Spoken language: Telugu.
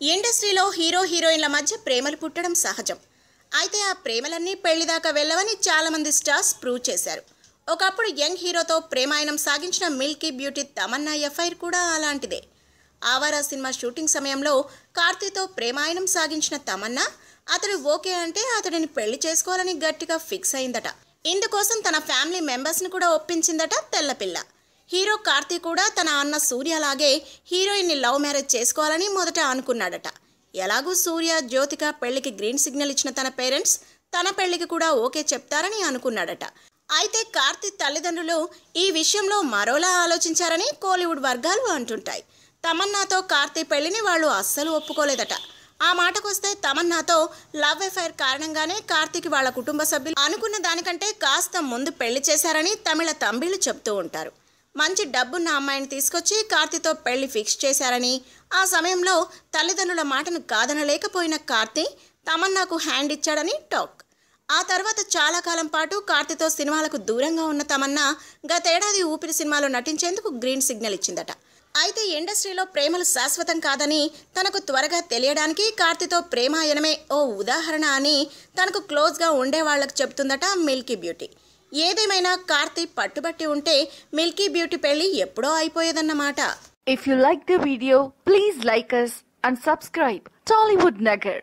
ఇండస్ట్రీలో హీరో హీరోయిన్ల మధ్య ప్రేమలు పుట్టడం సహజం. అయితే ఆ ప్రేమలన్నీ పెళ్ళిదాకా వెళ్ళవని చాలామంది స్టార్స్ ప్రూవ్ చేశారు. ఒకప్పుడు యంగ్ హీరోతో ప్రేమాయణం సాగించిన మిల్కీ బ్యూటీ తమన్నా ఎఫ్ఐఆర్ కూడా అలాంటిదే. ఆవారా సినిమా షూటింగ్ సమయంలో కార్తీతో ప్రేమాయణం సాగించిన తమన్నా అతడు ఓకే అంటే అతడిని పెళ్ళి చేసుకోవాలని గట్టిగా ఫిక్స్ అయిందట. ఇందుకోసం తన ఫ్యామిలీ మెంబర్స్ని కూడా ఒప్పించిందట తెల్లపిల్ల. హీరో కార్తీ కూడా తన అన్న సూర్యలాగే హీరోయిన్ని లవ్ మ్యారేజ్ చేసుకోవాలని మొదట అనుకున్నాడట. ఎలాగూ సూర్య జ్యోతిక పెళ్ళికి గ్రీన్ సిగ్నల్ ఇచ్చిన తన పేరెంట్స్ తన పెళ్ళికి కూడా ఓకే చెప్తారని అనుకున్నాడట. అయితే కార్తీ తల్లిదండ్రులు ఈ విషయంలో మరోలా ఆలోచించారని కోలీవుడ్ వర్గాలు అంటుంటాయి. తమన్నాతో కార్తీ పెళ్ళిని వాళ్ళు అస్సలు ఒప్పుకోలేదట. ఆ మాటకొస్తే తమన్నాతో లవ్ ఎఫైర్ కారణంగానే కార్తీక్ వాళ్ళ కుటుంబ సభ్యులు అనుకున్న దానికంటే కాస్త ముందు పెళ్ళి చేశారని తమిళ తంబిళ్ళు చెప్తూ ఉంటారు. మంచి డబ్బున్న అమ్మాయిని తీసుకొచ్చి కార్తీతో పెళ్ళి ఫిక్స్ చేశారని. ఆ సమయంలో తల్లిదండ్రుల మాటను కాదనలేకపోయిన కార్తీ తమన్నాకు హ్యాండ్ ఇచ్చాడని టాక్. ఆ తర్వాత చాలా కాలం పాటు కార్తీతో సినిమాలకు దూరంగా ఉన్న తమన్నా గతేడాది ఊపిరి సినిమాలో నటించేందుకు గ్రీన్ సిగ్నల్ ఇచ్చిందట. అయితే ఇండస్ట్రీలో ప్రేమలు శాశ్వతం కాదని తనకు త్వరగా తెలియడానికి కార్తీతో ప్రేమాయనమే ఓ ఉదాహరణ అని తనకు క్లోజ్గా ఉండే వాళ్ళకు చెప్తుందట మిల్కీ బ్యూటీ. ఏదేమైనా కార్తీక్ పట్టుబట్టి ఉంటే మిల్కీ బ్యూటీ పెళ్ళి ఎప్పుడో అయిపోయేదన్నమాట. If you like the video please like us and subscribe Tollywood Nagar